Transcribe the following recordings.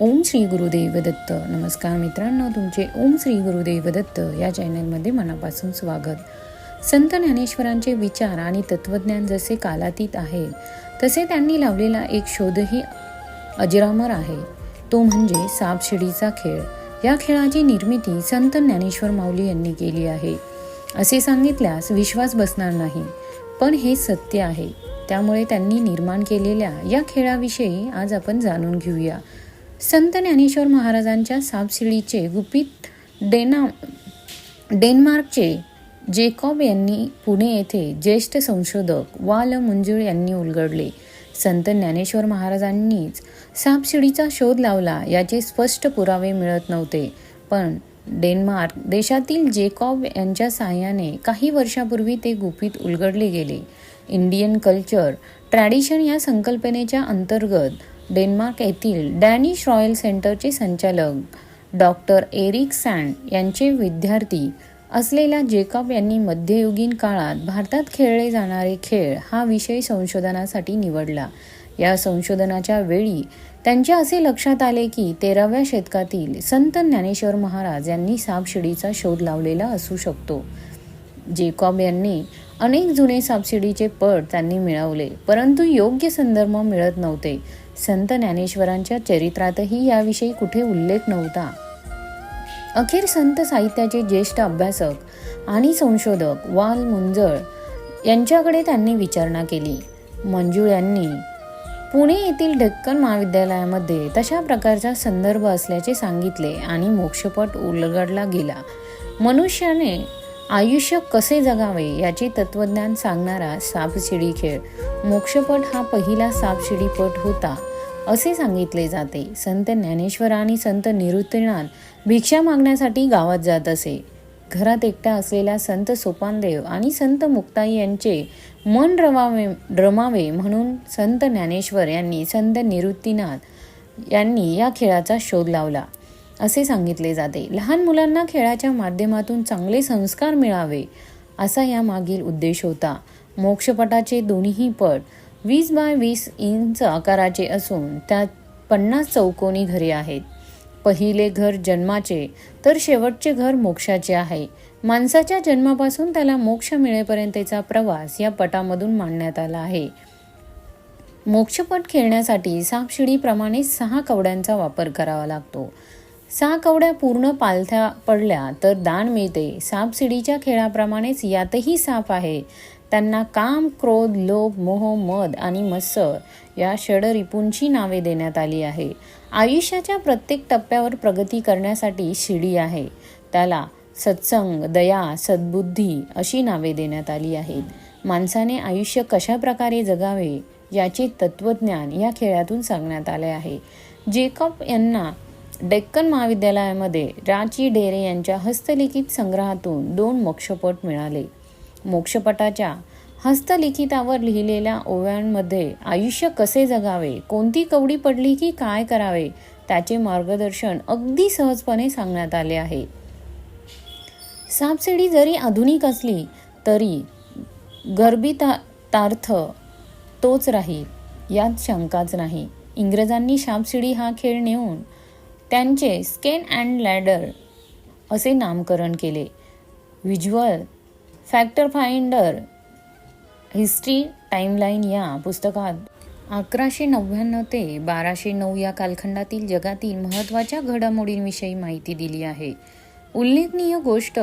ओम श्री गुरुदेव दत्त नमस्कार मित्रांनो तुमचे ओम श्री गुरुदेव दत्त या चॅनलमध्ये मनापासून स्वागत. संत ज्ञानेश्वरांचे विचार आणि तत्त्वज्ञान जसे कालातीत आहे तसे त्यांनी लावलेला एक शोधही अजरामर आहे. तो म्हणजे सापशिडीचा खेळ. या खेळाची निर्मिती संत ज्ञानेश्वर माऊली यांनी केली आहे. असे सांगितल्यास विश्वास बसणार नाही पण हे सत्य आहे. त्यामुळे त्यांनी निर्माण केलेल्या या खेळाविषयी आज आपण जाणून घेऊया. संत ज्ञानेश्वर महाराजांच्या सापशिडीचे गुपित डेना डेन्मार्कचे जेकॉब यांनी पुणे येथे ज्येष्ठ संशोधक वाल मुंजुळ यांनी उलगडले. संत ज्ञानेश्वर महाराजांनीच सापशिडीचा शोध लावला याचे स्पष्ट पुरावे मिळत नव्हते. पण डेन्मार्क देशातील जेकॉब यांच्या साहाय्याने काही वर्षापूर्वी ते गुपित उलगडले गेले. इंडियन कल्चर ट्रॅडिशन या संकल्पनेच्या अंतर्गत डेन्मार्क येथील डॅनिश रॉयल सेंटरचे संचालक डॉक्टर एरिक सँड यांचे विद्यार्थी असलेल्या जेकॉब यांनी मध्ययुगीन काळात भारतात खेळले जाणारे खेळ हा विषय संशोधनासाठी निवडला. या संशोधनाच्या वेळी त्यांच्या असे लक्षात आले की तेराव्या शतकातील संत ज्ञानेश्वर महाराज यांनी सापशिडीचा शोध लावलेला असू शकतो. जेकॉब यांनी अनेक जुने सापशिडीचे पट त्यांनी मिळवले परंतु योग्य संदर्भ मिळत नव्हते. संत ज्ञानेश्वरांच्या चरित्रातही याविषयी कुठे उल्लेख नव्हता. अखेर संत साहित्याचे ज्येष्ठ अभ्यासक आणि संशोधक वाल मुंजळ यांच्याकडे त्यांनी विचारणा केली. मंजूळ यांनी पुणे येथील ढक्कन महाविद्यालयामध्ये तशा प्रकारचा संदर्भ असल्याचे सांगितले आणि मोक्षपट उलगडला गेला. मनुष्याने आयुष्य कसे जगावे याचे तत्वज्ञान सांगणारा सापशिडी खेळ. मोक्षपट हा पहिला सापशिडीपट होता असे सांगितले जाते. संत ज्ञानेश्वर आणि संत निरुत्तीर्णान भिक्षा मागण्यासाठी गावात जात असे. घरात एकटा असलेला संत सोपानदेव आणि संत मुक्ताई यांचे मन रमावे रमावे म्हणून संत ज्ञानेश्वर यांनी संत निवृत्तीनाथ यांनी या खेळाचा शोध लावला. असे सांगितले जाते. लहान मुलांना खेळाच्या माध्यमातून चांगले संस्कार मिळावे असा यामागील उद्देश होता. मोक्षपटाचे दोन्ही पट वीस बाय वीस इंच आकाराचे असून त्यात पन्नास चौकोनी घरे आहेत. पहिले घर जन्माचे तर शेवटचे घर मोक्षाचे आहे. माणसाच्या जन्मापासून त्याला मोक्ष मिळेपर्यंतचा प्रवास या पटामधून मांडण्यात आला आहे. मोक्षपट खेळण्यासाठी सापशिडीप्रमाणे सहा कवड्यांचा वापर करावा लागतो. सहा कवड्या पूर्ण पालथ्या पडल्या तर दान मिळते. सापशिडीच्या खेळाप्रमाणेच यातही साप आहे. त्यांना काम क्रोध लोभ मोह मद आणि मत्सर या षडरिपूंची नावे देण्यात आली आहे. आयुष्याच्या प्रत्येक टप्प्यावर प्रगती करण्यासाठी शिडी आहे. त्याला सत्संग दया सद्बुद्धी अशी नावे देण्यात आली आहेत. माणसाने आयुष्य कशा प्रकारे जगावे याचे तत्वज्ञान या खेळातून सांगण्यात आले आहे. जेकॉब यांना डेक्कन महाविद्यालयामध्ये राची डेरे यांच्या हस्तलिखित संग्रहातून दोन मोक्षपट मिळाले. मोक्षपटाच्या हस्तलिखितावर लिहिलेल्या ओव्यांमध्ये आयुष्य कसे जगावे कोणती कवडी पडली की काय करावे त्याचे मार्गदर्शन अगदी सहजपणे सांगण्यात आले आहे. सापशिडी जरी आधुनिक असली तरी गर्भितार्थ तोच राहील यात शंकाच नाही. इंग्रजांनी सापशिडी हा खेळ नेऊन त्यांचे स्केन अँड लॅडर असे नामकरण केले. Visual factor finder history timeline या पुस्तकात अकराशे नव्याण्णव ते बाराशे नऊ या कालखंडातील जगातील महत्त्वाच्या घडामोडींविषयी माहिती दिली आहे. उल्लेखनीय गोष्ट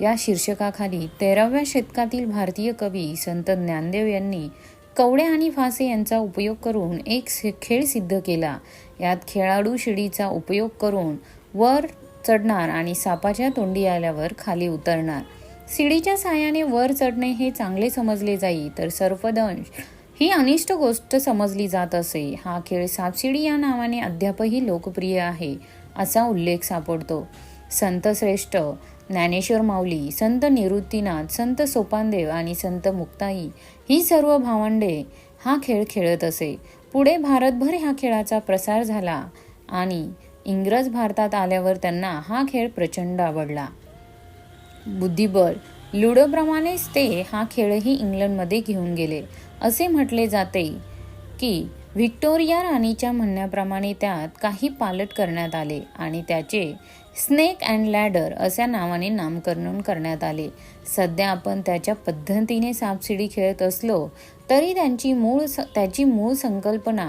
या शीर्षकाखाली तेराव्या शतकातील भारतीय कवी संत ज्ञानदेव यांनी कवड्या आणि फासे यांचा उपयोग करून एक खेळ सिद्ध केला. यात खेळाडू शिडीचा उपयोग करून वर चढणार आणि सापाच्या तोंडी आल्यावर खाली उतरणार. शिडीच्या साहाय्याने वर चढणे हे चांगले समजले जाई तर सर्पदंश ही अनिष्ट गोष्ट समजली जात असे. हा खेळ सापशिडी या नावाने अद्यापही लोकप्रिय आहे असा उल्लेख सापडतो. संत श्रेष्ठ ज्ञानेश्वर माऊली संत निवृत्तीनाथ संत सोपानदेव आणि संत मुक्ताई ही सर्व भावंडे हा खेळ खेळत असे. पुढे भारतभर ह्या खेळाचा प्रसार झाला आणि इंग्रज भारतात आल्यावर त्यांना हा खेळ प्रचंड आवडला. बुद्धिबळ लुडोप्रमाणेच ते हा खेळही इंग्लंडमध्ये घेऊन गेले. असे म्हटले जाते की व्हिक्टोरिया राणीच्या म्हणण्याप्रमाणे त्यात काही पालट करण्यात आले आणि त्याचे स्नेक अँड लॅडर अशा नावाने नामकरण करण्यात आले. सध्या आपण त्याच्या पद्धतीने सापशिडी खेळत असलो तरी त्यांची मूळ स त्याची मूळ संकल्पना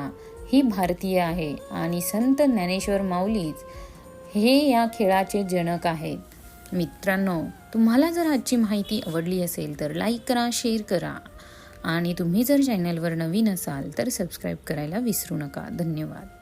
ही भारतीय आहे आणि संत ज्ञानेश्वर माऊलीच हे या खेळाचे जनक आहेत. मित्रांनो तुम्हाला जर आजची माहिती आवडली असेल तर लाईक करा शेअर करा. आणि तुम्ही जर चॅनलवर नवीन असाल तर सबस्क्राईब करायला विसरू नका. धन्यवाद.